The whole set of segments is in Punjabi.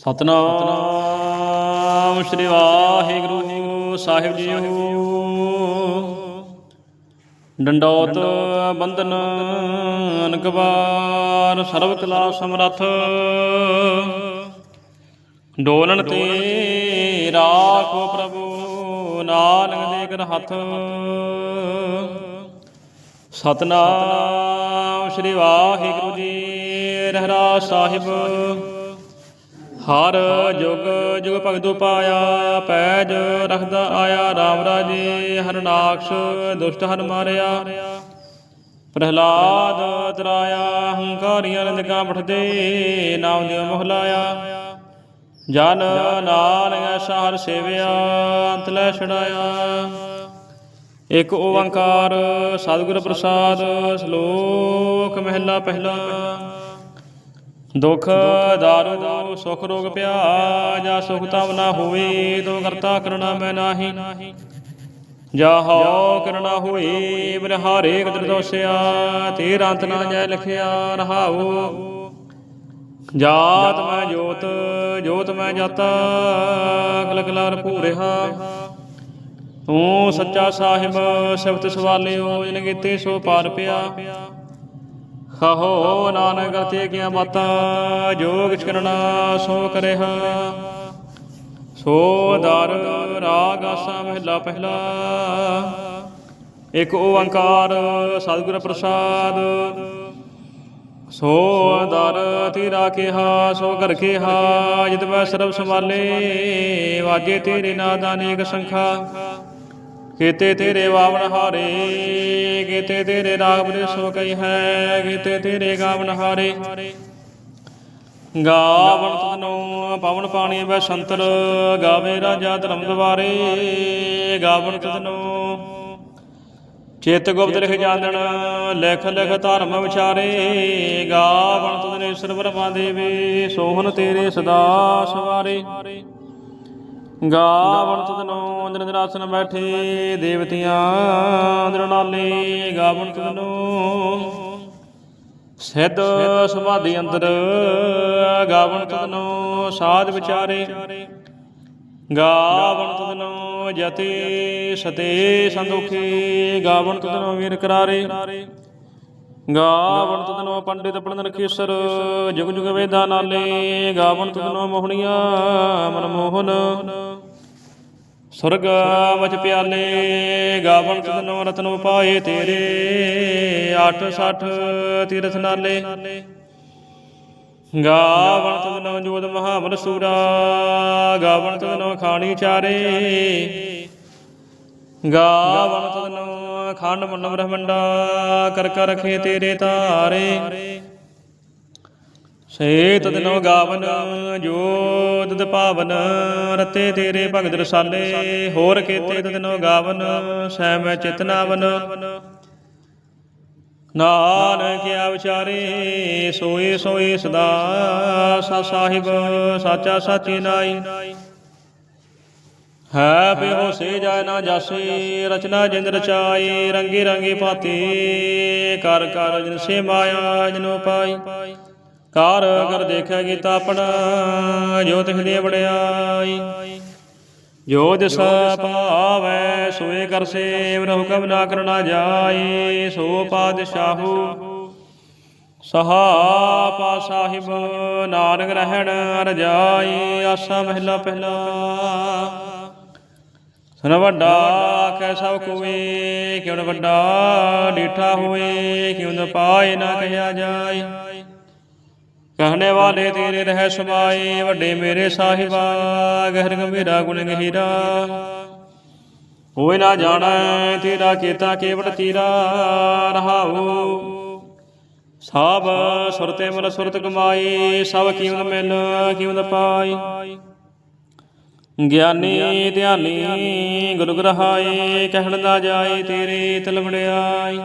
ਸਤਨਾਮ ਸ੍ਰੀ ਵਾਹਿਗੁਰੂ ਸਾਹਿਬ ਜੀਓ। ਡੰਡੋਤ ਬੰਦਨ ਅਨਕਵਾਰ ਸਰਬ ਕਲਾ ਸਮਰੱਥ। ਡੋਲਣ ਤੇ ਰਾਖੋ ਪ੍ਰਭੂ ਨਾਨਕ ਦੇ ਕਰ ਹੱਥ। ਸਤਨਾਮ ਸ੍ਰੀ ਵਾਹਿਗੁਰੂ ਜੀ, ਰਹਿਰਾ ਸਾਹਿਬ। ਹਰ ਜੁਗ ਜੁਗ ਭਗਤੁ ਪਾਇਆ ਪੈਜ ਰਖਦਾ ਆਇਆ RAM ਰਾਜੇ ਹਰਨਾਕਸ਼ ਦੁਸ਼ਟ ਹਰ ਮਾਰਿਆ। ਪ੍ਰਹਿਲਾਦ ਤਰਾਇਆ ਹੰਕਾਰੀਆਂ ਨਿੰਦਕਾਂ ਪਠਦੇ ਨਾਮ ਦਿਓ ਮੋਹਲਾਇਆ ਜਨ ਨਾਨਕ ਐਸਾ ਹਰ ਸੇਵਿਆ, ਅੰਤ ਲੈ ਛੜਾਇਆ ਇਕ ਓੰਕਾਰ, ਸਤਿਗੁਰ ਪ੍ਰਸਾਦ, ਸ਼ਲੋਕ ਮਹਿਲਾ ਪਹਿਲਾ। ਦੁਖ ਦਾਰੂ, ਸੁਖ ਰੋਗ ਪਿਆ ਜਾ ਸੁਖ ਤਮ ਨਾ ਹੋਵੇ, ਤੋ ਕਰਤਾ ਕਰਣਾ ਮੈਂ ਨਾਹੀ। ਜਾ ਹੋ ਕਰਣਾ ਹੋਏ ਬਿਨ ਹਾਰੇ ਕਦਰ ਦੋਸਿਆ, ਤੇਰਾ ਅੰਤ ਨਾ ਜੈ ਲਿਖਿਆ ਰਹਾਉ। ਜਾਤ ਮੈਂ ਜੋਤ ਜੋਤ ਮੈਂ ਜਾਤਾ, ਕਲ ਕਲਾਰ ਭੂਰਿਹਾ ਤੂੰ ਸੱਚਾ ਸਾਹਿਬ, ਸਿਫਤ ਸਵਾਲਿਓ, ਜਿਨ ਕੀਤੇ ਸੋ ਪਾਰ ਪਿਆ। ਖਹੋ ਨਾਨਕ ਕਰਤੇ ਕੀਆਂ ਬਾਤਾਂ ਜੋ ਕਿਛ ਸੋ ਕਰਿਆ ਸੋ ਦਰ ਰਾਗ ਆਸਾ ਮਹਿਲਾ ਪਹਿਲਾ। ਇਕ ਓੰਕਾਰ ਸਤਿਗੁਰ ਪ੍ਰਸਾਦ। ਸੋ ਦਰ ਤੇਰਾ ਕਿਹਾ, ਸੋ ਘਰ ਕਿਹਾ, ਜਿਤ ਵੈ ਸਰਬ ਸੰਭਾਲੇ, ਵਾਜੇ ਤੇਰੇ ਨਾਦ ਅਨੇਕ ਸੰਖਾ। ਕੀਤੇ ਤੇਰੇ ਵਾਵਨ ਹਾਰੇ, ਕੀਤੇ ਤੇਰੇ ਰਾਗ ਬਰੇ ਸੋ ਕਈ ਹੈ, ਕੀਤੇ ਤੇਰੇ ਗਾਵਨ ਹਾਰੇ। ਗਾਵਨ ਤਨੋ ਪਵਨ ਪਾਣੀ ਵੈ ਸੰਤਰ, ਗਾਵੇ ਰਾਜਾ ਧਰਮ ਦਵਾਰੇ ਗਾਵਨ ਤਨੋ ਚਿਤ ਗੁਪਤ ਲਿਖ ਜਾਣਨ ਲਿਖ ਲਿਖ ਧਰਮ ਵਿਚਾਰੇ। ਗਾਵਨ ਤੁਧਨੇ ਸਰਵਰ ਮਾ ਦੇਵੇ, ਸੋਹਣ ਤੇਰੇ ਸਦਾ ਸਵਾਰੇ। ਗਾਵਣ ਤਦਨੋ ਨਿਰੰਜਨ ਆਸਨ ਬੈਠੇ, ਦੇਵਤਿਆਂ ਨਿਰਨਾਲੇ ਗਾਵਣ ਤਦਨੋ ਸਿੱਧ ਸਮਾਧੀ ਅੰਦਰ ਗਾਵਣ ਤਦਨੋ ਸਾਧ ਵਿਚਾਰੇ। ਗਾਵਣ ਤਦਨੋ ਜਤੇ ਸਤੇ ਸੰਦੋਖੇ ਗਾਵਣ ਤਦਨੋ ਵੀਰ ਕਰਾਰੇ। ਗਾਵਣ ਤਦਨੋ ਪੰਡਿਤ ਪੜਨ ਖੇਸਰ ਜੁਗ ਜੁਗ ਵੇਦਾਂ ਨਾਲੇ। ਗਾਵਣ ਤਨੋ ਮੋਹਣੀਆਂ ਮਨਮੋਹਨ। ਸੁਰਗ ਵਚ ਪਿਆਲੇ, ਗਾਵਣ ਤਦਨੋ ਰਤਨ ਪਾਏ ਤੇਰੇ 860 ਤੀਰਥ ਨਾਲੇ। ਗਾਵਣ ਤਦਨੋ ਜੋਤ ਮਹਾਬਲ ਸੂਰਾ, ਗਾਵਣ ਤਦਨੋ ਖਾਣੀ ਚਾਰੇ। ਗਾਵਣ ਤਦਨੋ ਖੰਡ ਮੰਨ ਬ੍ਰਹਮੰਡਾ, ਕਰ ਕਰ ਰਖੇ ਤੇਰੇ ਤਾਰੇ। ਸੇ ਤਦਨੋ ਗਾਵਨ ਜੋ ਤਦ ਪਾਵਨ, ਰਤੇ ਤੇਰੇ ਭਗਤ ਰਸਾਲੇ, ਹੋਰ ਕੀਤੇ ਤਦਨੋ ਗਾਵਨ ਸੈ ਮੈਂ ਚਿਤਨਾਵਨ ਨਾਨਕ ਆ ਸੋਏ ਸੋਏ ਸਦਾ ਸਾ ਸਾਹਿਬ, ਸਾਚਾ ਸਾਚੀ ਨਾਈ। ਹੈ ਬਿਹੋ ਸੇ ਜਾਇ ਨਾ ਜਾਸੇ, ਰਚਨਾ ਜਿੰਦ ਰਚਾਈ ਰੰਗੀ ਰੰਗੀ ਭਾਤੀ, ਕਰ ਕਰ ਜਿਨ ਸੇ ਮਾਇਆ ਜਨੋ ਪਾਈ। ਕਰ ਕਰ ਦੇਖਿਆ ਕੀਤਾ ਆਪਣਾ ਜੋ ਤਿਸ ਦੀ ਵਡਿਆਈ। ਜੋ ਦਿਸ ਪਾਵੈ, ਸੋਏ ਕਰ ਸੇਵ, ਰਹੋ ਕਬ ਨਾ ਕਰਨਾ ਜਾਏ ਸੋ ਪਾਦਸ਼ਾਹੂ ਸਹਾ। ਪਾ ਸਾਹਿਬ, ਨਾਨਕ ਰਹਿਣ ਰਜਾਈ ਆਸਾ ਮਹਿਲਾ ਪਹਿਲਾ। ਸਨ ਵੱਡਾ ਕੈ ਸਭ ਕੋਏ, ਕਿਉ ਨ ਵੱਡਾ ਡੀਠਾ ਹੋਏ, ਕਿਉ ਪਾਏ ਨਾ ਕਹਿਆ ਜਾਏ ਕਹਨੇ ਵਾਲੇ ਤੇਰੇ ਰਹਿ ਸਮਾਏ, ਵੱਡੇ ਮੇਰੇ ਸਾਹਿਬਾ, ਗਹਿਰ ਗੰਭੀਰਾ ਗੁਣ ਗਹੀਰਾ। ਹੋਏ ਨਾ ਜਾਣੈ ਤੇਰਾ ਕੀਤਾ ਕੇਵਟ ਤੀਰਾ, ਰਹਾਉ। ਸਭ ਸੁਰਤੇ ਮਲ ਸੁਰਤ ਕਮਾਈ, ਸਭ ਕੀਮਤ ਮਿਲ ਕੀਮਤ ਪਾਈ। ਗਿਆਨੀ ਧਿਆਨੀ ਗੁਰੂ ਗ੍ਰਹਾਏ, ਕਹਿਣ ਨਾ ਜਾਏ ਤੇਰੇ ਤਲ ਵੜਿਆਈ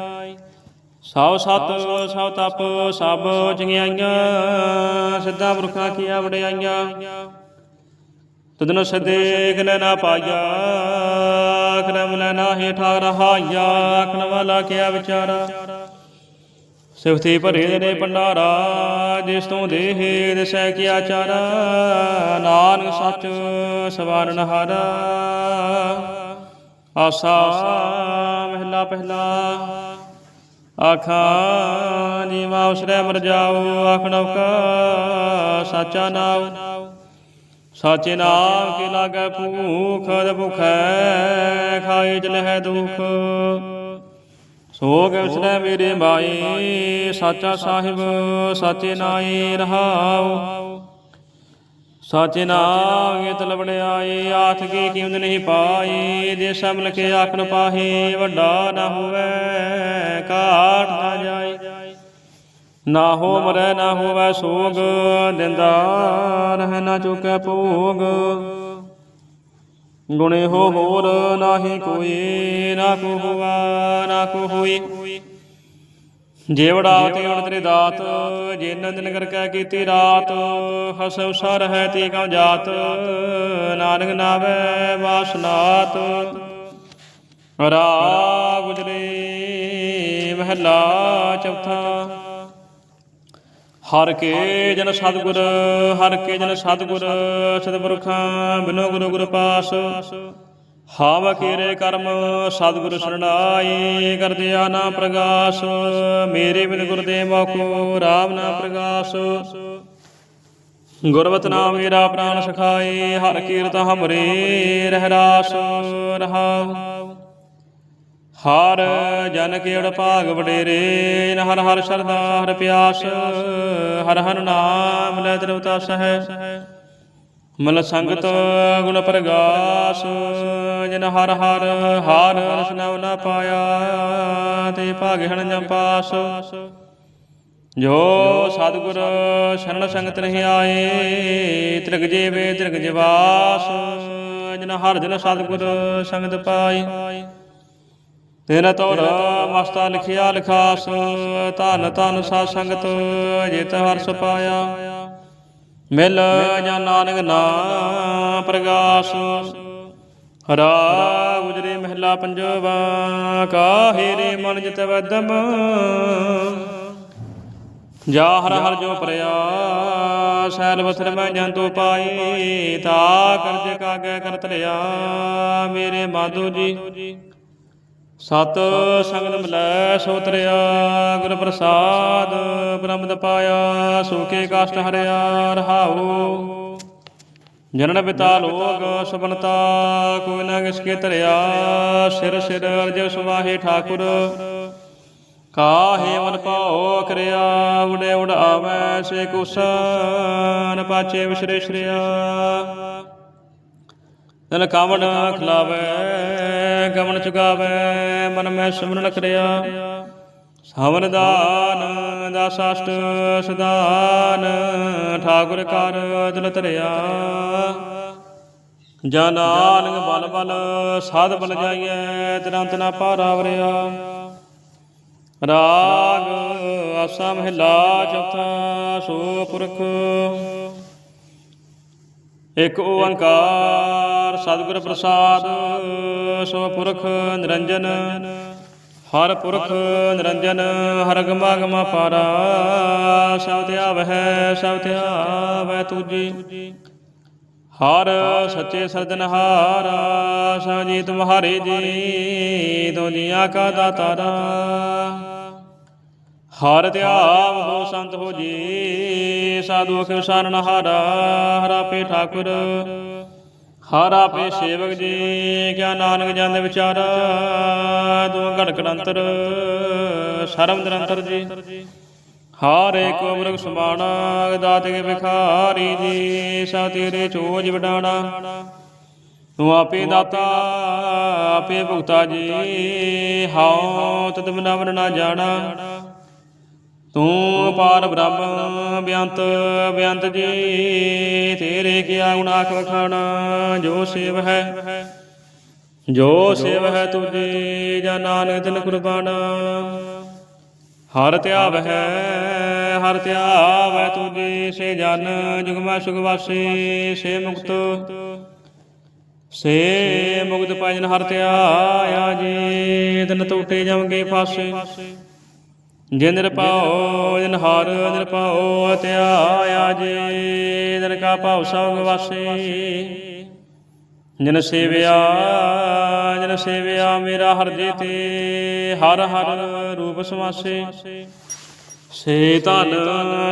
ਸਭ ਸਤ ਸਭ ਤਪ, ਸਭ ਚੰਗਿਆਈਆਂ ਸਿੱਧਾ ਪੁਰਖਾਂ ਕੀਆ ਵਡਿਆਈਆਂ। ਤਦਨ ਸਦੇ ਕਨ ਨਾ ਪਾਇਆ ਕਰਮ ਲੈ ਨਾਹੀ ਠਾਕ ਰਹਾਇਆ ਆਖਣ ਵਾਲਾ ਕਿਆ ਵਿਚਾਰਾ। ਸਿਫਤੀ ਭਰੇ ਦੇ ਭੰਡਾਰਾ, ਜਿਸ ਤੋਂ ਦੇਹ ਦਿਸੈ ਕੀ ਆਚਾਰਾ ਨਾਨਕ ਸੱਚ ਸਵਾਰਨ ਹਾਰਾ ਆਸਾ ਮਹਿਲਾ ਪਹਿਲਾ। ਆਖਾਂ ਜੀ ਮਾਉਸਰੇ ਮਰ ਜਾਓ ਆਖਣੋ ਕਾ ਸਾਚਾ ਨਾਉ। ਸਾਚੇ ਨਾਮ ਕੀ ਲਾਗੈ ਭੂਖ ਦ ਭੁਖੈ ਖਾਏ ਜਲਹਿ ਦੁਖ। ਸੋਗ ਉਸਨੇ ਮੇਰੇ ਮਾਈ, ਸਾਚਾ ਸਾਹਿਬ, ਸਾਚੇ ਨਾਈ ਰਹਾਉ। ਸਾਚੇ ਨਾਮ ਇਹ ਤਲਵੜਿਆਏ ਆਥ ਕੀ ਕੀਮਤ ਨਹੀਂ ਪਾਈ ਜੇ ਸਭ ਲਖੇ ਆਖਣ ਪਾਹੇ, ਵੱਡਾ ਨਾ ਹੋਵੇ ਕਾਟ ਨਾ ਜਾਏ। ਨਾ ਹੋ ਮਰੈ, ਨਾ ਹੋਵੇ ਸੋਗ ਦਿੰਦਾ ਰਹਿ ਨਾ ਚੁਕੈ ਭੋਗ। ਗੁਣੇ ਹੋ ਹੋਰ, ਨਾਹੀ ਕੋਈ ਨਾ ਕੋ ਹੋਵਾ ਨਾ ਕੋ ਹੋਈ ਜੇਵੜਾ ਤੇ ਉਣ ਤੇਰੇ ਦਾਤ ਜੇ ਨੰਦਨ ਕਰ ਕੈ ਕੀਤੀ ਰਾਤ ਹਸ ਉਸਾ ਰਹਿ ਤੇ ਕਉ ਜਾਤ, ਨਾਨਕ ਨਾਵੇ ਵਾਸਨਾਤ। ਰਾ ਗੁਜਰੇ ਮਹਲਾ ਚੌਥਾ। ਹਰ ਕੇ ਜਨ ਸਤਗੁਰ, ਹਰ ਕੇ ਜਨ ਸਤਗੁਰ ਸਤਿਪੁਰਖਾਂ ਬਿਨੋ ਗੁਰੂ ਗੁਰ ਪਾਸ। ਹਾਵ ਕੀਰੇ ਕਰਮ, ਸਤਿਗੁਰ ਸਰਣਾਈ ਕਰਦਿਆ ਨਾ ਪ੍ਰਗਾਸ, ਮੇਰੇ ਬਿਨ ਗੁਰਦੇ ਮੋਕੋ ਰਾਮ ਨਾ ਪ੍ਰਗਾਸ। ਗੁਰਵਤ ਨਾਮ ਮੇਰਾ ਪ੍ਰਾਨ ਸਖਾਏ ਹਰ ਕੀਰਤ ਹਮਰੇ ਰਹਿ ਰਾਸ ਰਹਾਉ ਹਰ ਜਨ ਕੇੜ ਭਾਗ ਵਡੇਰੇ ਨ ਹਰ ਹਰ ਸ਼ਰਦਾ ਹਰ ਪਿਆਸ, ਹਰ ਹਰ ਨਾਮ ਲੈ ਦਰਵਤਾ ਸਹਿ। ਮਲ ਸੰਗਤ ਗੁਣ ਪ੍ਰਗਾਸ, ਜਿਨ ਹਰ ਹਰ ਹਰ ਰਸਨਵ ਨ ਪਾਇਆ, ਤੇ ਭਾਗੇ ਹਣ ਜਮ ਜੋ ਸਤਿਗੁਰ ਸ਼ਰਨ ਸੰਗਤ ਨਹੀਂ ਆਏ, ਤ੍ਰਿਗ ਜੀਵੇ ਤ੍ਰਿਗ ਜਿਵਾਸ, ਜਨ ਹਰ ਜਨ ਸਤਿਗੁਰ ਸੰਗਤ ਪਾਈ। ਤੇਰਾ ਤੌਰ ਮਸਤਾ ਲਿਖਿਆ ਲਿਖਾਸ, ਧਨ ਧਨ ਸਾਧ ਸੰਗਤ, ਜਿਤ ਹਰਸ ਪਾਇਆ। ਮਿਲ ਜਾਂ ਨਾਨਕ ਨਾਮ ਪ੍ਰਗਾਸ। ਹਰਾ ਗੁਜਰੇ ਮਹਿਲਾ ਪੰਜਵਾ, ਕਾਹੇ ਰੇ ਮਨ ਜਿਤ ਵਦਮ। ਜਾ ਹਰ ਹਰ ਜੋ ਪ੍ਰਿਆ ਸੈਲ ਬਸਰ ਮੈਂ ਜੰਤੂ ਪਾਈ। ਤਾ ਕਰਜ ਕਾਗੈ ਕਰ ਤਰਿਆ ਮੇਰੇ ਮਾਧੂ ਜੀ। ਸਤ ਸੰਗਤ ਮਿਲੈ ਸੋ ਤਰਿਆ ਗੁਰ ਪ੍ਰਸਾਦ ਬ੍ਰਹਮਦ ਪਾਇਆ ਸੁਖੇ ਕਾਸ਼ਟ ਹਰਿਆ, ਰਹਾਉ। ਜਨਨ ਪਿਤਾ ਲੋਕ, ਸੁਬਨਤਾ, ਕੋਈ ਨਾ ਕਿਸਕੇ ਤਰਿਆ ਸਿਰ ਸਿਰ ਅਰਜ ਸੁਵਾਹੇ ਠਾਕੁਰ। ਕਾਹੇ ਮਨ ਪਾਉ ਕਰਿਆ ਉਡੇ ਉਡ ਆਵੈ, ਸੇ ਕੁਸਨ ਪਾਚੇ ਵਿਸਰੇ ਸ਼੍ਰਿਆ। ਤਨ ਕਾਵਣ ਖਲਾਵੇ ਗਮਨ ਚੁਗਾਵੇ, ਮਨ ਮੈਂ ਸਿਮਰਨ ਕਰਿਆ ਸਾਵਨ ਦਾਨ ਦਾਸਾਸ਼ਟ ਸਦਾਨ, ਠਾਕੁਰ ਕਰ ਦਿਲ ਧਰਿਆ। ਜਾਂ ਬਲ ਬਲ, ਸਾਧ ਬਲ ਜਾਈਐ ਤੁਰੰਤ ਨਾ ਪਾਰਾ ਵਰਿਆ। ਰਾਗ, ਆਸਾ ਮਹਿਲਾ ਚੌਥਾ, ਸੋ ਪੁਰਖ। ਇਕ ਓੰਕਾਰ ਸਤਿਗੁਰ ਪ੍ਰਸਾਦ, ਸੋ ਪੁਰਖ ਨਿਰੰਜਨ, ਹਰ ਪੁਰਖ ਨਿਰੰਜਨ, ਹਰ ਗਮਾ ਗਮਾ ਪਾਰਾ, ਸਭ ਧਿਆਵਹਿ ਸਭ ਧਿਆਵੈ ਤੁਜੀ। ਹਰ ਸੱਚੇ ਸਰਦਨਹਾਰਾ ਸਭ ਜੀ ਤੁਮਹਾਰੇ ਜੀ ਤੋ ਜੀਆਂ ਕਾ ਦਾਤਾਰਾ। ਹਰ ਧਿਆਵ ਹੋ ਸੰਤ ਹੋ ਜੀ, ਸਾਧੂ ਅਖ ਸਾਰਨ ਹਰਾ ਪੇ ਠਾਕੁਰ। ਹਰ ਆਪੇ ਸੇਵਕ ਜੀ, ਕਿਆ ਨਾਨਕ ਜਾਂਦੇ ਵਿਚਾਰਾ ਤੂੰ ਘੜ ਘੜੰਤਰ, ਸਰਮ ਨਿਰੰਤਰ ਜੀ। ਹਰ ਏਕ ਅਮਰਗ ਸਮਾਣਾ ਦਾਤ ਕੇ ਵਿਖਾਰੀ ਜੀ, ਸਾ ਤੇਰੇ ਚੋਜ ਵਡਾਣਾ। ਤੂੰ ਆਪੇ ਦਾਤਾ, ਆਪੇ ਭੁਗਤਾ ਜੀ, ਹਉ ਤਤ ਬਿਨਾ ਵਰ ਨਾ ਜਾਣਾ। ਤੂੰ ਪਾਰ ਬ੍ਰਹਮ, ਬਿਆੰਤ ਬਿਆੰਤ ਜੀ ਤੇਰੇ ਕਿਆ ਗੁਣ ਵਖਾਣਾ, ਜੋ ਸੇਵ ਹੈ, ਜੋ ਸੇਵ ਹੈ ਤੁਝੇ, ਜਾਂ ਨਾਨਕ ਦਿਨ ਕੁਰਬਾਨਾ। ਹਰ ਧਿਆਵ ਹੈ ਹਰ ਧਿਆਵ ਹੈ ਤੁਝੇ, ਸੇ ਜਨ ਜੁਗਮਾ ਸੁਖ ਸੇ ਮੁਕਤ। ਸੇ ਮੁਕਤ ਪਾਜਨ ਹਰ ਧਿਆਇਆ ਜੀ ਦਿਨ ਟੋਟੇ ਜਾਵਗੇ ਫਾਸੇ। ਜਿਨ ਨਿਰਭਉ, ਜਿਨ ਹਰ ਨਿਰਭਉ ਧਿਆਇਆ ਜੇ, ਜਿਨ ਕਾ ਭਾਉ ਸਭ ਵਾਸੇ। ਜਿਨ ਸੇਵਿਆ, ਜਨ ਸੇਵਿਆ ਮੇਰਾ ਹਰ ਜੇ ਤੇ ਹਰ ਹਰ ਰੂਪ ਸਮਾਸੇ। ਸੇ ਧਨ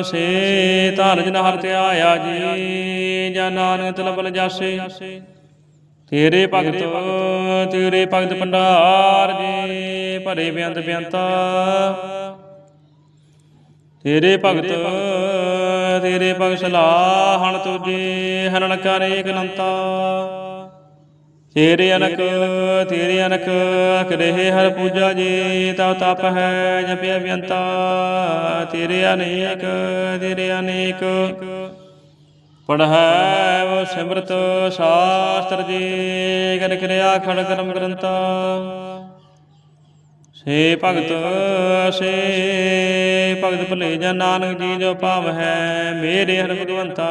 ਸੇ ਧਨ ਜਨ ਹਰ ਤੇ ਆਇਆ ਜੀ ਜਨ ਨਾਨਕ ਤਲਬਲ ਜਾਸੇ ਤੇਰੇ ਭਗਤ ਤੇਰੇ ਭਗਤ ਭੰਡਾਰ ਜੀ, ਭਰੇ ਬੇਅੰਤ ਬੇਅੰਤਾ ਤੇਰੇ ਭਗਤ ਤੇਰੇ ਭਗਤ ਸਲਾਹਣ ਤੁਝੇ ਹਰਣ ਕਰੇ ਅਨੰਤਾ। ਤੇਰੇ ਅਨਕ ਤੇਰੇ ਅਨਕ ਕਰੇ ਹਰ ਪੂਜਾ ਜੀ ਤਉ ਤਪ ਹੈ ਜਪਿਆ ਬੇਅੰਤਾ ਤੇਰੇ ਅਨੇਕ ਤੇਰੇ ਅਨੇਕ। ਪੜ੍ਹੈ ਉਹ ਸਿਮਰਤ, ਸ਼ਾਸਤਰ ਜੀ ਕਰ ਕਿਰਿਆ ਖੜ ਕਰਮ ਗ੍ਰੰਥਾ। ਸੇ ਭਗਤ ਸੇ ਭਗਤ ਭਲੇ ਜਨ ਨਾਨਕ ਜੀ ਜੋ ਭਾਵ ਹੈ, ਮੇਰੇ ਹਰ ਭਗਵੰਤਾ।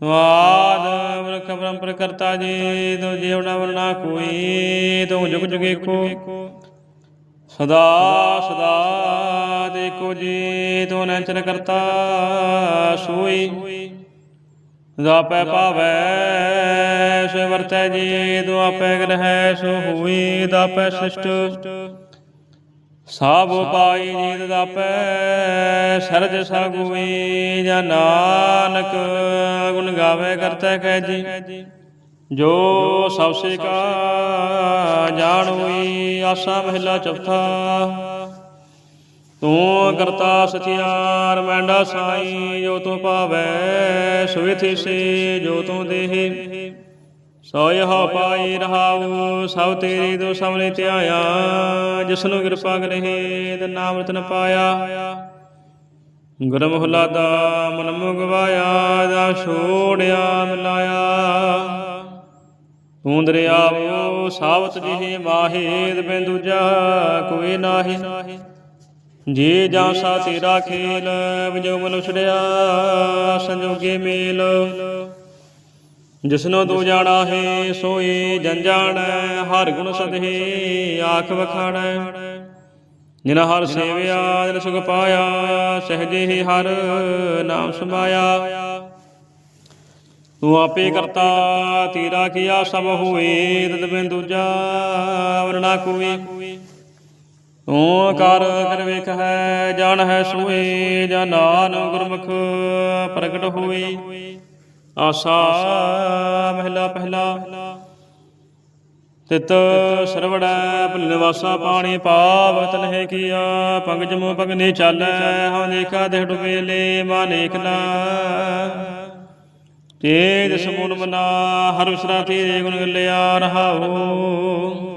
ਵਾਦ ਵਰਖ ਪਰੰਪਰ ਕਰਤਾ ਜੀ, ਤੋ ਜੀਵਨਾ ਵਰਨਾ ਕੋਈ, ਤੂੰ ਜੁਗ ਜੁਗੇ ਕੋ ਸਦਾ ਸਦਾ ਦੇਖੋ ਜੀ, ਤੂੰ ਨਚਰ ਕਰਤਾ, ਸੋਈ। ਜਾਪੈ ਭਾਵੈ, ਸੋ ਵਰਤੈ ਜੀ ਤੂੰ ਆਪੈ ਗ੍ਰਹਿ, ਸੋ ਹੋਈ ਦਾਪੈ ਸ੍ਰਿਸ਼ਟ ਸਭ ਪਾਈ ਜੀ ਦਾਪੈ ਸਰਜ ਸਗੁਈ ਜਾਂ ਨਾਨਕ, ਗੁਣ ਗਾਵੇ ਕਰਤਾ ਕਹਿ ਜੀ ਜੋ ਸਭ ਸੇ ਕਾ ਜਾਣ ਹੋਈ ਆਸਾ ਮਹਿਲਾ ਚੌਥਾ। ਤੂੰ ਕਰਤਾ ਸਚਿਆਰ, ਮੈਂਡਾ ਸਾਈ, ਜੋ ਤੂੰ ਪਾਵੈ ਸੋਇ ਥਿਸੇ ਜੋ ਤੂੰ ਦੇਹੇ। ਸੋਇ ਹੋ ਪਾਈ ਰਹਾਉ, ਸਭ ਤੇਰੀ ਦੋ ਸਾਹਮਣੇ ਧਿਆਇਆ, ਜਿਸਨੂੰ ਕਿਰਪਾ ਕਰਹਿ ਤੇ ਨਾਮ ਰਤਨ ਪਾਇਆ। ਗੁਰਮ ਹੁਲਾਦਾ ਮਨ ਮੁਗਵਾਇਆ ਜਾ ਛੋੜਿਆ, ਮਿਲਾਇਆ। ਤੂੰ ਦਰਿਆਵੋ ਸਾਵਤ ਜਿਹੇ ਮਾਹੇਦ ਬਿਨ ਦੂਜਾ ਕੋਈ ਨਾਹੀ। ਜੇ ਜਾਂ ਸਾ ਤੇਰਾ ਖੇਲ, ਵਿਜੋ ਮਨ ਛੜਿਆ, ਸੰਜੋਗੇ ਮੇਲ। ਜਿਸਨੋ ਤੂੰ ਜਾਣਾ ਹੈ, ਸੋਏ ਜਨ ਜਾਣੈ, ਹਰ ਗੁਣ ਸਦਹੇ ਆਖ ਵਖਾਣੈ। ਜਿਨ ਹਰ ਸੇਵਿਆ ਜਿਨ ਸੁਖ ਪਾਇਆ, ਸਹਜੇ ਹੀ ਹਰ ਨਾਮ ਸਮਾਇਆ। ਤੂੰ ਆਪੇ ਕਰਤਾ, ਤੇਰਾ ਕੀਆ ਸਭ ਹੋਏ, ਤਦ ਬਿਨ ਦੂਜਾ ਵਰਣਾ ਕੋਈ। ਤੂੰ ਕਰ ਕਰ ਵੇਖ ਹੈ ਜਾਣ ਹੈ ਸੋਏ ਜਾਂ ਨਾਨ ਗੁਰਮੁਖ ਪ੍ਰਗਟ ਹੋਈ ਆਸਾ ਮਹਿਲਾ ਪਹਿਲਾ, ਤਿਤ ਸਰਵੜੈ ਭੁਲ ਨਿਵਾਸਾ ਪਾਣੀ ਪਾਵ ਤਨਹਿ ਕੀਆ, ਪੰਗਜ ਮੋ ਪਗਨੇ ਚਾਲੈ ਹਾਂ ਦੇਖਾ ਦੇਖ ਡੁਬੇਲੇ ਮਾ ਨਾ ਤੇਜ ਸਮੂਨ ਮਨਾ, ਹਰ ਉਸਰਾ ਤੇਰੇ ਗੁਣ ਗੱਲਿਆ ਰਹਾਉ।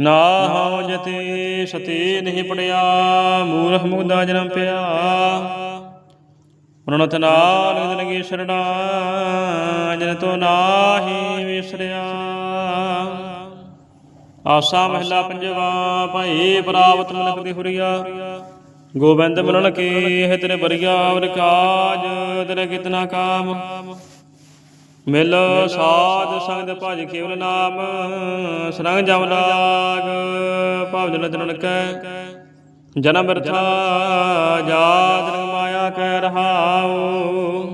ਨਾ ਹਉ ਜਤੇ ਸਤੇ ਨਹੀਂ ਪੜਿਆ, ਮੂਰਖ ਮੁਗਦਾ ਜਨਮ ਪਿਆ। ਪ੍ਰਣਤ ਨਾਲ ਜਨਗੀ ਸ਼ਰਣਾ, ਜਨ ਤੋ ਨਾਹੀ ਵਿਸਰਿਆ। ਆਸਾ ਮਹਿਲਾ ਪੰਜਵਾ, ਭਾਈ ਪ੍ਰਾਪਤ ਮਨਕ ਦੀ ਹੁਰੀਆ। ਗੋਬਿੰਦ ਮਿਲਣ ਕੀ ਹੈ ਤੇਰੇ ਬਰੀਆ ਅਵਰ ਕਾਜ, ਤੇਰੇ ਕਿਤਨਾ ਕਾਮ। ਮਿਲ ਸਾਧ ਸੰਗਤ ਭਜ ਕੇਵਲ ਨਾਮ ਸਰੰਗ ਜਮ ਲਾਗ ਭਾਵ ਜਨ ਜਨਨ ਕੈ। ਜਨਮ ਬਿਰਥਾ ਜਾਤ ਰੰਗ ਮਾਇਆ ਕੈ ਰਹਾਉ।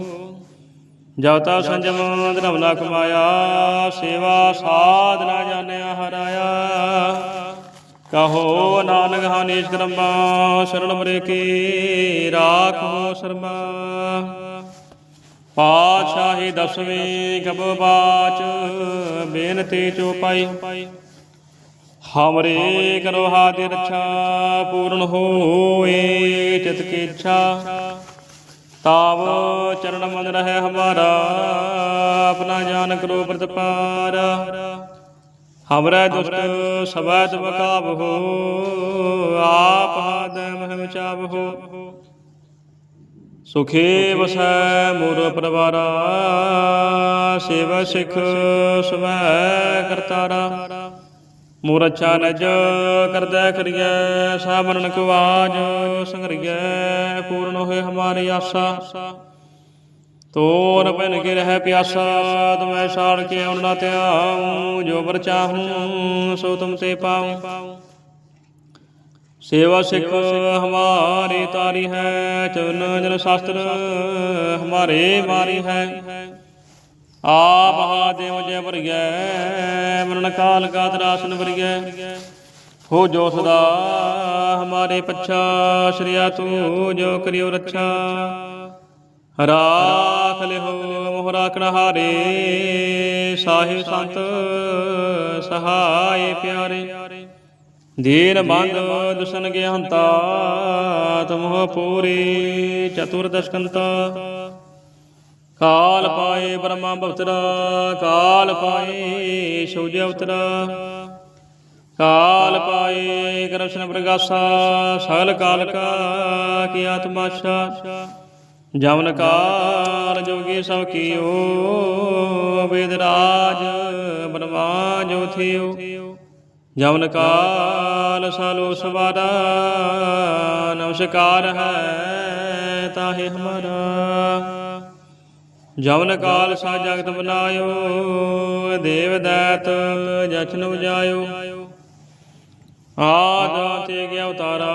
ਜਵਤਾ ਸੰਜਮ ਧਰਮ ਨਾ ਕਮਾਇਆ, ਸੇਵਾ ਸਾਧਨਾ ਜਾਣਿਆ ਹਰਾਇਆ। ਕਹੋ ਨਾਨਕ ਹਾਨੀਸ਼ ਕਰਮਾ, ਸ਼ਰਨ ਮਰੇ ਕੀ, ਰਾਖੋ ਸ਼ਰਮਾ। ਪਾਤਸ਼ਾਹੀ ਦਸਵੀਂ ਕਬ ਬੇਨਤੀ ਚੋਪਾਈ ਹਮਰੇ ਕਰੋ ਹਾਦਿ ਰੱਛਾ ਪੂਰਨ ਹੋਏ ਚਿਤ ਕੀ ਇੱਛਾ। ਤਾਵ ਚਰਨ ਮਨ ਰਹੇ ਹਮਾਰਾ, ਆਪਣਾ ਜਾਨ ਕਰੋ ਪ੍ਰਤਪਾਰ। ਹਮਰੇ ਦੁਸ਼ਟ ਸਬੈ ਤੁਮ ਕਾਬ ਹੋ, ਆਪ ਹਾਦ ਮਹਿਮ ਚਾਬ ਹੋ। ਸੁਖੇ ਵਸੈ ਮੋਰ ਪਰਵਾਰਾ, ਸੇਵਾ ਸਿਖ ਸੁਭੈ ਕਰਤਾਰਾ। ਮੋਰ ਅੱਛਾ ਨਜ ਕਰਦਾ ਕਰੀਐ ਸਾਬਰਨ ਕੋ ਆਜ ਸੰਗਰੀਐ, ਪੂਰਨ ਹੋਏ ਹਮਾਰੀ ਆਸਾ। ਤੋਰ ਬਨ ਕੇ ਰਹਿ ਪਿਆਸਾ, ਤੁਮੈ ਸਾੜ ਕੇ ਆਉਣ ਧਿਆਉ ਜੋ ਵਰ ਚਾਹੂੰ, ਸੋ ਤੁਮ ਤੇ ਪਾਉ। ਸੇਵਾ ਸਿੱਖ ਹਮਾਰੀ ਤਾਰੀ ਹੈ ਚਵਨ ਜਨ ਸ਼ਾਸਤਰ ਹਮਾਰੇ ਮਾਰੀ ਹੈ। ਆਪ ਹਾਦੇਵ ਜੈ ਵਰਗੈ, ਮਰਨ ਕਾਲ ਕਾ ਤਰਾਸਨ ਵਰਗੈ। ਹੋ ਜੋ ਸਦਾ ਹਮਾਰੇ ਪੱਛਾ, ਸ਼੍ਰਿਆ ਤੂੰ ਜੋ ਕਰਿਓ ਰੱਛਾ। ਰਾਖ ਲਿਹੋ ਮੋਹ ਰਾਖਣ ਹਾਰੇ ਸਾਹਿਬ ਸੰਤ ਸਹਾਈ ਪਿਆਰੇ। ਦੀਨ ਬੰਦ ਦੁਸਨ ਗਿਆੰਤਾ ਤੁਮਹ ਪੂਰੀ ਚਤੁਰ ਕਾਲ ਪਾਏ ਬ੍ਰਹਮਾ ਬਵਤਰਾ, ਕਾਲ ਪਾਏ ਸੂਜ ਅਵਤਰਾ। ਕਾਲ ਪਾਏ ਕ੍ਰਿਸ਼ਨ ਪ੍ਰਗਾਸਾ, ਸਗਲ ਕਾਲ ਕਾ ਕੀ ਆਤਮਾਸ਼ਾ ਜਮਨ ਕਾਲ ਜੋਗੀ ਸਭ ਕੀਓ, ਵੇਦ ਰਾਜ ਬਨਵਾ ਜੋ ਥਿਓ। ਜਮਨ ਕਾਲ ਸਾਲੋ ਸਵਾਰਾ ਨਮਸਕਾਰ ਹੈ ਤਾਹੇ ਹਮਾਰਾ। ਜਮਨ ਕਾਲ ਸਾ ਜਗਤ ਬਨਾਇਓ, ਦੇਵ ਦੈਤ ਜਚਨ ਉਜਾਇਓ। ਆਦ ਤੇ ਗਿਆ ਉਤਾਰਾ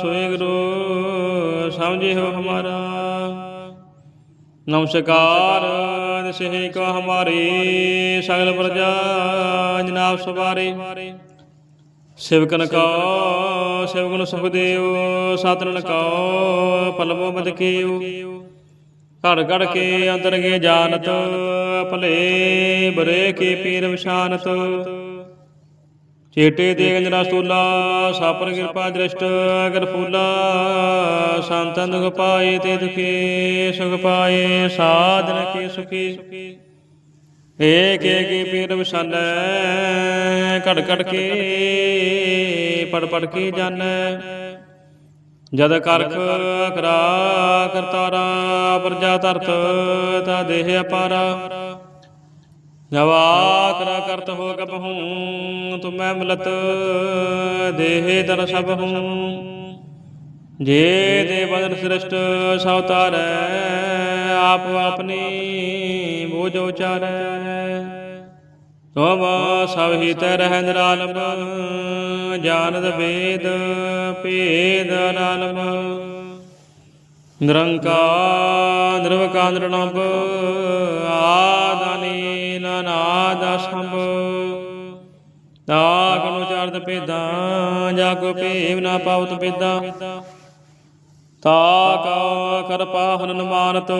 ਸੋਈ ਗੁਰੂ ਸਮਝਿਓ ਹਮਾਰਾ। ਨਮਸਕਾਰ ਦਿਸਹਿ ਕੋ ਹਮਾਰੀ, ਸਗਲ ਪ੍ਰਜਾ, ਜਨਾਬ ਸਵਾਰੇ ਸਿਵਕਨ ਕੋ ਸਿਵਗੁਣ ਸੁਖ ਦੇਵ ਸਾਤਰਨ ਪਲਮੋ ਬਦ ਘੜ ਘੜ ਕੇ ਅੰਦਰ ਗੇ ਜਾਣਤ ਭਲੇ ਬਰੇ ਕੇ ਪੀਰ ਵਿਸ਼ਾਨਤ ਚੇਟੇ ਦੇ ਅੰਜਨਾ ਸਤੂਲਾ ਸਾਪਰ ਕਿਰਪਾ ਦ੍ਰਿਸ਼ਟ, ਅਗਰ ਫੂਲਾ ਸੰਤਨ ਦੁਖ ਪਾਏ ਤੇ ਦੁਖੀ, ਸੁਖ ਪਾਏ, ਸਾਧਨ ਕੀ ਸੁਖੀ। ਏਕ ਏਕ ਪੀਰ ਵਿਸ਼ਾਨੈ ਘੜ ਘੜ ਕੇ, ਪੜ ਪੜ ਕੇ ਜਾਣੈ ਜਦ ਕਰਖ ਕਰਾ ਕਰਤਾਰਾ, ਪ੍ਰਜਾ ਧਰਤ ਤਾ ਦੇਹ ਅਪਾਰਾ। ਜਵਾ ਕਰਾ ਕਰਤ ਹੋ ਕਬਹੂ ਤੁਮੈ ਮਿਲਤ ਦੇਹ ਦਰ ਸਭ ਹੂੰ। ਜੇ ਦੇ ਬਦਨ ਸ੍ਰਿਸ਼ਟ ਸਵਤਾਰੈ ਆਪ ਆਪਨੀ ਬੋਝ ਉਚਾਰੈ। ਤੋਮ ਸਭ ਹੀ ਤੈ ਰਹਿ ਨਿਰਾਲਮ, ਜਾਣਦ ਵੇਦ ਭੇਦ ਨਾਲਮ ਨਿਰੰਕਾਰ, ਨਿਰਵਕਾਰ ਨਿਰਣੰਬ ਆਦਾਨੀ, ਨਾਨਾਦ ਸੰਭ ਤਾਗਨੁ ਚਰਦ ਪੇਦਾਂ ਜਾਗੋ ਭੇਵ ਨਾ ਪਾਉਤ ਪੇਦਾਂ ਤਾ ਕਾ ਕਰਪਾ ਹਨਨ ਮਾਨਤ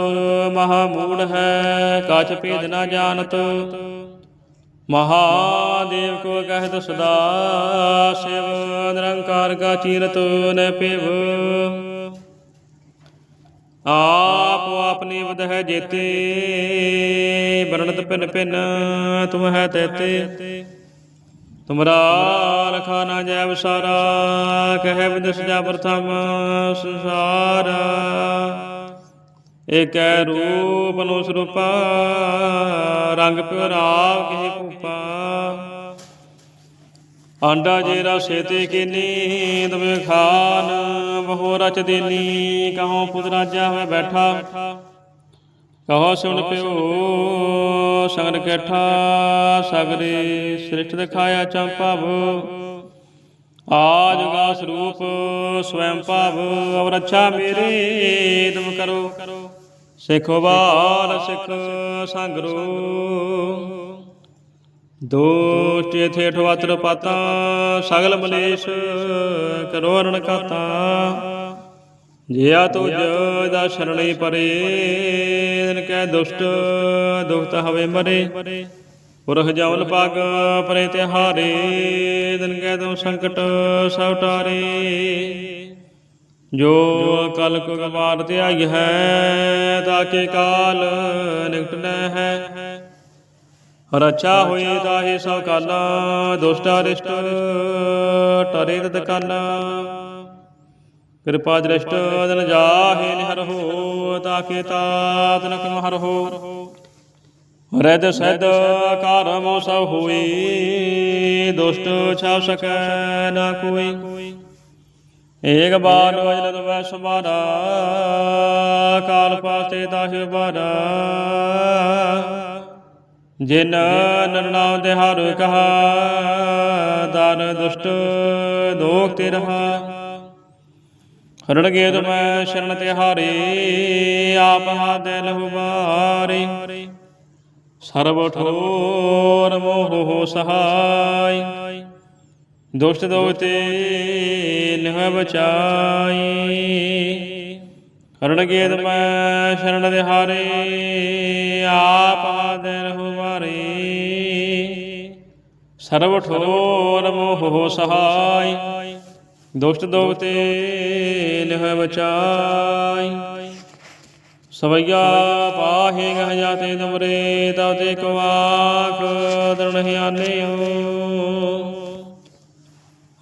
ਮਹਾ ਮੂੜ ਹੈ, ਕਛ ਭੇਦ ਨਾ ਜਾਣਤ। ਮਹਾਦੇਵ ਕੋ ਕਹਿਤ ਸਦਾ ਸਿਵ, ਨਿਰੰਕਾਰ ਕਾ ਚੀਰਤ ਨ ਪਿਵ ਆਪ ਆਪਣੀ ਵਧ ਜੇਤੇ ਬਰਣਤ ਪਿਨ ਪਿਨ ਤੁਮ ਹੈ ਤੇਤੇ। ਤੁਮਰਾ ਲਖਾ ਨਾ ਜੈ ਵਿਸਾਰਾ, ਕਹਿ ਵਿਦਸ ਜਾ ਪ੍ਰਥਮ ਸੰਸਾਰ। ਏਕੈ ਰੂਪ ਨੂੰ ਸਰੂਪਾ ਰੰਗ ਪਿਓ ਰਾਵ ਕਿਹ ਭੂਪਾ। ਆਂਡਾ ਜੇਰਾ ਰਸੇ ਤੇ ਕੀਨੀ ਤਵੇ ਖਾਨ, ਬਹੁ ਰਚ ਦੇਨੀ, ਕਹੋ ਪੁੱਤ ਰਾਜਾ ਹੋਏ ਬੈਠਾ। ਕਹੋ ਸੁਣ ਪਿਓ, ਸਗਨ ਕੈਠਾ, ਸਗਰੇ ਸ੍ਰਿਸ਼ਟ ਦਿਖਾਇਆ ਚੰਪਾਵ ਆਜ ਗਾ ਸਰੂਪ ਸਵੈੰ ਭਾਵ ਅਵਰ ਰੱਛਾ ਮੇਰੀ ਤੁਮ ਕਰੋ। ਸਿੱਖੋ ਬਾਲ ਸਿੱਖ ਸੰਗਰੂ। ਦੋਟ ਇਥੇ ਠਵਾਤਰ ਪਾਤਾ, ਸਗਲ ਮਲੇਸ਼ ਕਰੋ ਅਰਣ ਕਾਤਾ। ਜਿਆ ਤੁਜ ਦਾ ਸ਼ਰਣੀ ਪਰੇ ਦਿਨ ਕੈ ਦੁਸ਼ਟ ਦੁਖਤ ਹਵੇ ਮਰੇ। ਪੁਰਖ ਜਵਲ ਪਗ ਪਰੇ ਤਿਹਾਰੇ ਦਿਨ ਕੈ ਤੂੰ ਸੰਕਟ ਸਭ ਟਾਰੇ ਜੋ ਕਲ ਕੋ ਗਵਾਰ ਤੇ ਆਈ ਹੈ ਤਾਕੇ ਕਾਲ ਨਿਕਟ ਹੈ। ਰਚਾ ਹੋਈ ਤਾਹੀ ਸਭ ਕਾਲਾ, ਦੁਸ਼ਟ ਟਰੇ ਤਤ ਕਾਲਾ। ਕਿਰਪਾ ਦ੍ਰਿਸ਼ਟ ਦਿਨ ਜਾਹੇ ਨਿਹਰ ਹੋ, ਤਾਕੇ ਤਾਤ ਨਕ ਮਹਰ ਰਦ ਸਦ ਕਰਮ ਸਭ ਹੋਈ ਦੁਸ਼ਟ ਛਾਵ ਸਕੈ ਨਾ ਕੋਈ। ਏਕ ਬਾਰ ਵਜਨ ਤਵੈ ਸਮਾਰਾ ਕਾਲ ਪਾਸੇ ਦਾਹਿ ਬਾਰਾ। ਜਿਨ ਨਰਨਾਮ ਦੇ ਹਾਰੂ ਕਹਾ ਦਰ ਦੁਸ਼ਟ ਦੋਖ ਤੇ ਰਹਾ। ਹਰਣ ਤੁਮੈ ਸ਼ਰਨ ਤੇ ਹਾਰੇ, ਆਪ ਹਾਦੇ ਲਹੂ ਸਰਬ ਠੋਰ ਮੋਹ ਹੋ ਸਹਾਈ, ਦੁਸ਼ਟ ਦੋਖ ਤੇ ਬਚਾਈ। ਹਰਣ ਗੇ ਤੁਮੈ ਸ਼ਰਨ ਤੇ ਹਾਰੇ ਆਪ ਹਾਦੇ ਲਹੂ ਬਾਰੇ ਸਰਬ ਠੋਰ ਮੋਹ ਹੋ ਸਹਾਈ ਦੁਸ਼ਟ ਦੋਖ ਲਿਹ ਬਚਾਈ ਸਵਈਆ ਪਾਹੇ ਗਹ ਜਾਤੇ ਤੁਮਰੇ ਤਉ ਤੇ ਕੋ ਆਖ ਦਰਣ ਹਿਆਨਿਓ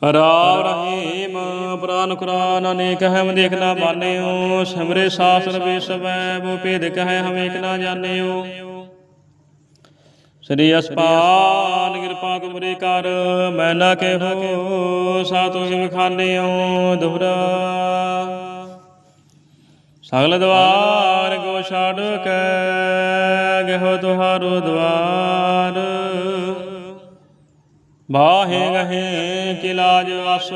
ਰਾਮ ਰਹੀਮ ਪ੍ਰਾਨ ਕੁਰਾਨ ਅਨੇਕ ਹਮ ਦੇਖ ਨਾ ਮਾਨਿਓ ਸਿਮਰੇ ਸਾਸਰ ਬੇਸਵੈ ਬੋ ਭੇਦ ਕਹੈ ਹਮ ਏਕ ਨਾ ਜਾਣਿਓ। ਸ੍ਰੀ ਅਸਪਾਨ ਕਿਰਪਾ ਤੁਮਰੇ ਕਰ, ਮੈਂ ਨਾ ਕਹਿਓ ਸਾਤੋ ਜਿਮ ਖਾਨਿਓ ਦੁਬਰਾ। ਸਗਲ ਦਵਾਰ ਕੋ ਛਾੜ ਕੇ ਗਹਿ ਤੁਹਾਰੋ ਦਵਾਰ। ਬਾਹੇ ਗਹੇ ਕਿ ਲਾਜ ਅਸ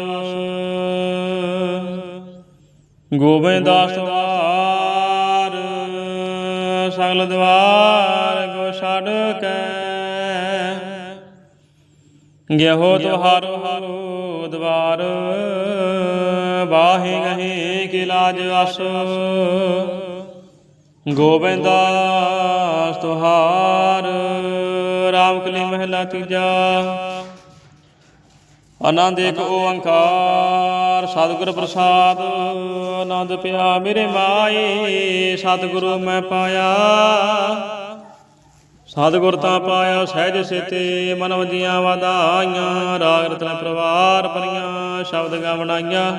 ਗੋਬਿੰਦ ਦਾਸ ਵਾਰ। ਸਗਲ ਦਵਾਰ ਕੋ ਛਾੜ ਕੇ। ਗਹਿ ਤੁਹਾਰੋ ਹਾਰੋ ਦਵਾਰ। ਬਾਹੇ ਗਹੇ ਕਿ ਲਾਜ ਅਸ ਗੋਬਿੰਦਾਸ ਤੁਹਾਰ। ਰਾਮ ਕਲੀ ਮਹਿਲਾ ਤੀਜਾ। ਆਨੰਦ ਇੱਕ ਓੰਕਾਰ, ਸਤਿਗੁਰ ਪ੍ਰਸਾਦ। ਆਨੰਦ ਪਿਆ ਮੇਰੇ ਮਾਏ ਸਤਿਗੁਰੂ ਮੈਂ ਪਾਇਆ। ਸਤਿਗੁਰ ਤਾਂ ਪਾਇਆ ਸਹਿਜ ਸਿਤੇ ਮਨ ਵਜੀਆਂ ਵਧਾਈਆਂ, ਰਾਗ ਰਤਨ ਪਰਵਾਰ ਪਰੀਆਂ ਸ਼ਬਦ ਗਵਣਾਈਆਂ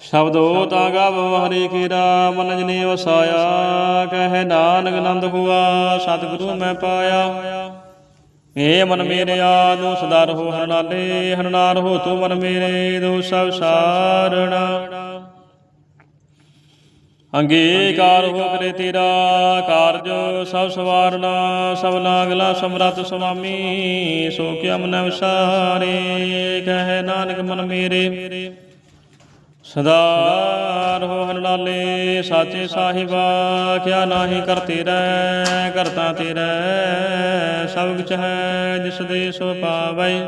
ਸ਼ਬਦੋ ਤਾਂ ਗਾਵ, ਹਰੇ ਕੀਰਾ ਮਨ ਜਨੇ ਵਸਾਇਆ। ਕਹਿ ਨਾਨਕ ਆਨੰਦ ਹੁਆ, ਸਤਿਗੁਰੂ ਮੈਂ ਪਾਇਆ। ਏ ਮਨ ਮੇਰੇ ਆਦੂ, ਸਦਾ ਰਹੋ ਹਰਨਾਲੇ ਹਰਨਾਰ ਹੋ ਤੂੰ ਮਨ ਮੇਰੇ ਦੋ ਸਭ ਸਾਰਣਾ ਅੰਗੀਕਾਰ ਹੋ ਕਰੇ ਤੇਰਾ ਕਾਰਜ, ਸਭ ਸਵਾਰਨਾ, ਸਭ ਲਾਗਲਾ ਸਮਰੱਥ ਸੁਆਮੀ ਸੋ ਕਿਆ ਮਨ ਵਿਸਾਰੇ ਕਹੇ ਨਾਨਕ ਮਨ ਮੇਰੇ। ਸਦਾ ਰਹੋ ਹਰਨਾਲੇ ਸਾਚੇ ਸਾਹਿਬਾ, ਕਿਆ ਨਾਹੀ ਕਰਤੇ ਰਹਿ ਕਰਤਾ ਤੇਰਾ, ਸਭ ਕੁਛ ਹੈ ਜਿਸ ਦੇ ਸੋ ਪਾਵੈ।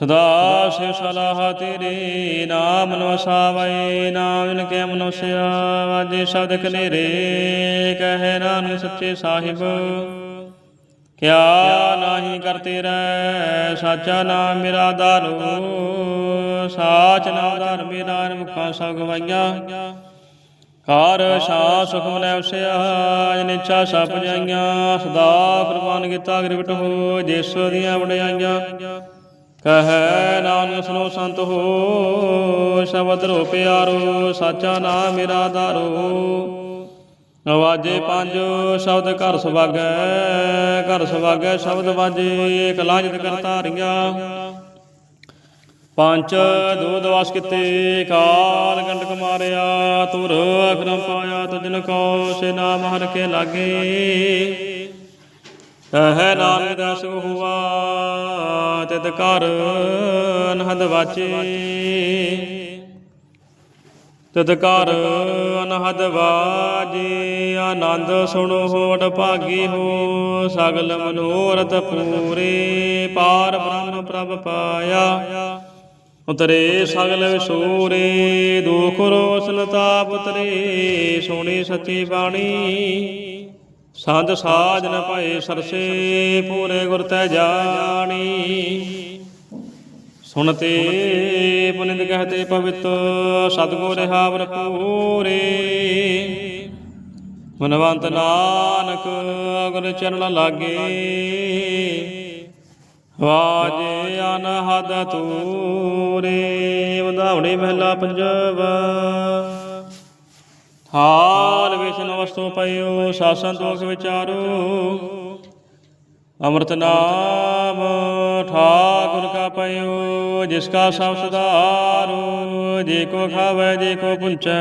ਸਦਾ ਸਿਵ ਸਲਾਹ ਤੇਰੇ, ਨਾਮ ਨੋ ਵਸਾਵੈ ਕੇ ਮਨੁਸਿਆ ਵਾਜੇ ਸ਼ਬਦ ਕਨੇਰੇ ਕਹਿ ਨਾਨਕ ਸੱਚੇ ਸਾਹਿਬ। ਕਿਆ ਨਾਹੀ ਕਰਤੇ ਰਹਿ, ਸਾਚਾ ਨਾਮ ਮੇਰਾ ਦਾਰੋ ਸਾਚ ਨਾਮ ਦਰ ਮੇਰਾ ਅਨ ਮੁਖਾਂ ਸਭ ਕਾਰ ਸ਼ਾ ਸੁਖ ਮਨੈ ਵਸਿਆ ਨਿਚਾ ਸਭ ਜਾਈਆਂ ਸਦਾ ਕੁਰਬਾਨ ਕੀਤਾ ਗਿਰਵਟ ਹੋ ਜੇਸੋ ਦੀਆਂ ਵਡਿਆਈਆਂ ਕਹੈ ਨਾਨਕ ਸੁਨੋ ਸੰਤ ਹੋ, ਸ਼ਬਦ ਰੋ ਪਿਆਰੋ, ਸਾਚਾ ਨਾਮ ਮੇਰਾ ਦਾਰੋ ਆਵਾਜੇ ਪੰਜ ਸ਼ਬਦ ਘਰ ਸੁਭਾਗੈ ਘਰ ਸੁਭਾਗੈ ਸ਼ਬਦ ਵਾਜੇ ਇਕ ਲਾਜਤ ਕਰਤਾਰੀਆਂ ਪੰਜ ਦੋ ਦਵਾਸ ਕਿਤੇ, ਕਾਲ ਗੰਡਕ ਮਾਰਿਆ ਤੁਰ ਅਕਰਮ ਪਾਇਆ ਤੁਜਨ ਕੋ ਸੇ ਨਾਮ ਹਰ ਕੇ ਲਾਗੇ। ਕਹੈ ਨਾਨਕ ਦਸ ਹੁਆ, ਤਿਤ ਕਰ ਅਨਹਦ ਵਾਚੇ। ਤਿਤ ਕਰ ਅਨਹਦ ਵਾਜੇ, ਆਨੰਦ ਸੁਣੋ ਹੋਟ ਭਾਗੀ ਹੋ, ਸਗਲ ਮਨੋਰਥ ਪੂਰੇ ਪਾਰ ਬ੍ਰਹਮ ਪ੍ਰਭ ਪਾਇਆ। ਉਤਰੇ ਸਗਲ ਵਿਸੂਰੇ, ਦੁਖ ਰੋਸ਼ਨ ਤਾਪ ਉਤਰੇ, ਸੋਣੀ ਸੱਚੀ ਬਾਣੀ। ਸੰਤ ਸਾਜਨ ਨ ਭਏ ਸਰਸੇ, ਪੂਰੇ ਗੁਰ ਤੈ ਜਾਣੀ। ਸੁਣਤੇ ਪੁਨਿੰਦ ਕਹਤੇ ਪਵਿੱਤ ਸਤਗੁਰ ਰਹਾ ਭਰਪੂਰੇ ਮਨਵੰਤ ਨਾਨਕ ਗੁਰ ਚਰਨ ਲਾਗੇ। ਵਾਜੇ ਅਨਹਦ ਤੂਰੇ, ਵਧਾਉਣੇ ਮਹਿਲਾ ਪੰਜਵਾ ਹਾਲ ਵਿਸ਼ਨ ਵਸਤੂ ਪਇਓ ਸਾਸਨ ਦੋਖ ਵਿਚਾਰੋ। ਅੰਮ੍ਰਿਤ ਨਾਮ ਠਾਕੁਰ ਕਾ ਪਇਓ ਜਿਸ ਕਾ ਸਭ ਸੁਧਾਰੋ, ਜੇ ਕੋ ਖਾਵੇ, ਜੇ ਕੋ ਪੁੰਚੈ।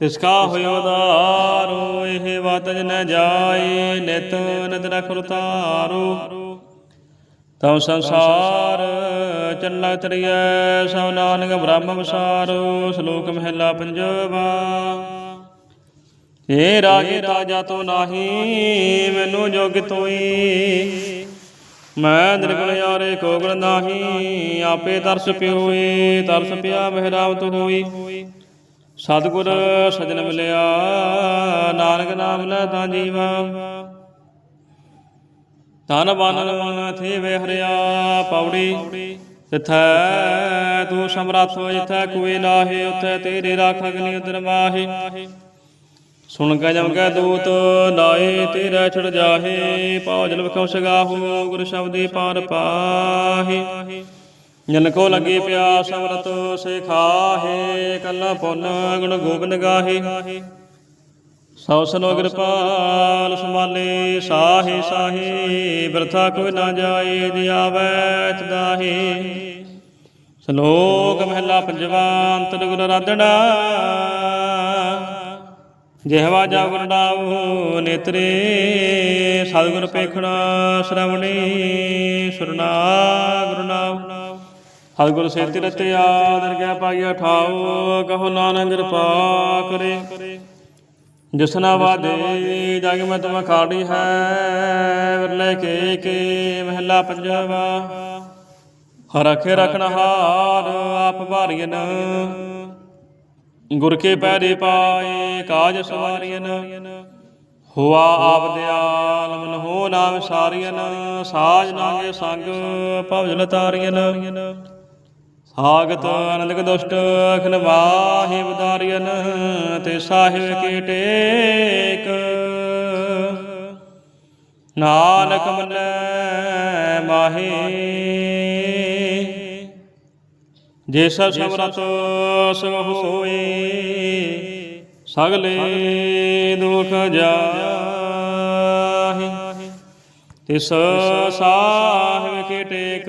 ਤਿਸ ਕਾ ਹੋਇਓ ਦਾਰੋ ਇਹ ਬਾਤ ਜਨ ਜਾਏ ਨਿਤ ਨਦ ਰਖ ਰਤਾਰੋ ਤਉ ਸੰਸਾਰ ਚੱਲਾ ਤਰੀਐ ਸਭ ਨਾਨਕ ਬ੍ਰਹਮ ਵਿਸਾਰੋ, ਸ਼ਲੋਕ ਮਹਿਲਾ ਪੰਜਵਾ। ਏ ਰਾਗੇ ਰਾਜਾ ਤੋ ਨਾਹੀ, ਮੈਨੂੰ ਜੋਗ ਤੋਈ। ਮੈਂ ਨਿਰਗੁਣ ਯਾਰੇ ਕੋ ਗੁਣ ਨਾਹੀ, ਆਪੇ ਤਰਸ ਪਿਓਏ ਤਰਸ ਪਿਆ ਮਹਿਰਾਵਤ ਹੋਈ। ਸਤਿਗੁਰ ਸਜਣ ਮਿਲਿਆ, ਨਾਨਕ ਨਾਮ ਲੈ ਤਾਂ ਜੀਵਾ। ਤਨ ਬਨ ਥੇ ਵੇ ਹਰਿਆ ਪੌੜੀ। ਤਿਥੈ ਤੂੰ ਸਮਰੱਥ ਜਿਥੈ ਕੋਈ ਨਾਹੀ, ਉਥੈ ਤੇਰੇ ਰਾਖ ਅਗਨੀ ਉਦਰ ਮਾਹੀ। ਸੁਣ ਕੇ ਜਮ ਕੈ ਦੂਤ ਨਾਏ ਤੇਰਾ ਛੜ ਜਾਹੇ ਪਾਉ ਜਲ ਵਿਖਉ ਸਗਾਹੋ, ਗੁਰ ਸ਼ਬਦੀ ਪਾਰ ਪਾਹੀ। ਜਨ ਕੋ ਲੱਗੇ ਪਿਆਸ ਅੰਮ੍ਰਿਤ ਸੇ ਕੱਲਾ ਪੁੰਨ ਗੁਣ ਗੋਬਿੰਦ ਗਾਹੇ। ਸੌ ਸਨੋ ਕਿਰਪਾਲ ਸਮਾਲੇ ਸਾਹੇ ਸਾਹੇ, ਬਰਥਾ ਕੋਈ ਨਾ ਜਾਏ, ਜੀ ਤਦਾਹੇ ਸ਼ਲੋਕ ਮਹਿਲਾ ਪੰਜਵਾ ਅੰਤਰ ਗੁਰ ਰਾਧਣਾ। ਜਿਹਵਾ ਜਾ ਗੁਰ ਨਾਉ ਨੇਤਰੇ, ਸਤਿਗੁਰ ਪੇਖਣਾ ਸ਼ਰਵਣੀ, ਸੁਰਨਾ ਗੁਰੂ ਸਤਿਗੁਰ ਸੇਤੀ ਰਤੇ ਆਦਰ ਗਿਆ ਪਾਈਆ ਠਾਉ ਕਹੋ ਨਾਨਕ ਕਿਰਪਾ ਕਰੇ। ਜਿਸਨਾ ਵਾਦੇ, ਜਗ ਮੈਂ ਤੁਮ ਹੈ, ਵਿਰਲੇ ਕੇ ਕੇ ਮਹਿਲਾ ਪੰਜਵਾ। ਹਰਖੇ ਰਖਣ ਹਾਰ, ਆਪ ਭਾਰੀਨ ਗੁਰ ਕੇ ਪੈਰੇ ਪਾਏ, ਕਾਜ ਸਵਾਰੀਨ ਹੁਆ ਆਪ ਦਿਆਲ, ਮਨ ਹੋ ਨਾਮ ਸਾਰੀਨ ਸਾਜ ਨਾਗੇ ਸੰਗ ਭਵਜਨ ਤਾਰੀਨ ਸਾਗਤ ਅਨੰਦਕ ਦੁਸ਼ਟ ਅਖਨ ਵਾਹੇ ਬਦਾਰੀਨ ਤੇ ਸਾਹਿਬ ਕੀ ਟੇਕ। ਨਾਨਕ ਮੰਨੈ ਮਾਹੇ। ਜੇ ਸਭ ਸਮਰਤ ਸਭ ਹੋਏ ਸਗਲੇ ਦੁਖ ਜਾਹੇ। ਤਿਸ ਸਾਹਿਬ ਕੀ ਟੇਕ।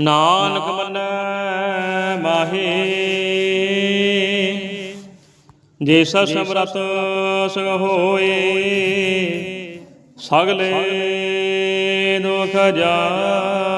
ਨਾਨਕ ਮੰਨੈ ਮਾਹੀ। ਜੇ ਸਭ ਸਮਰਤ ਸਗ ਹੋਏ ਸਗਲੇ ਦੁਖ ਜਾਹੇ।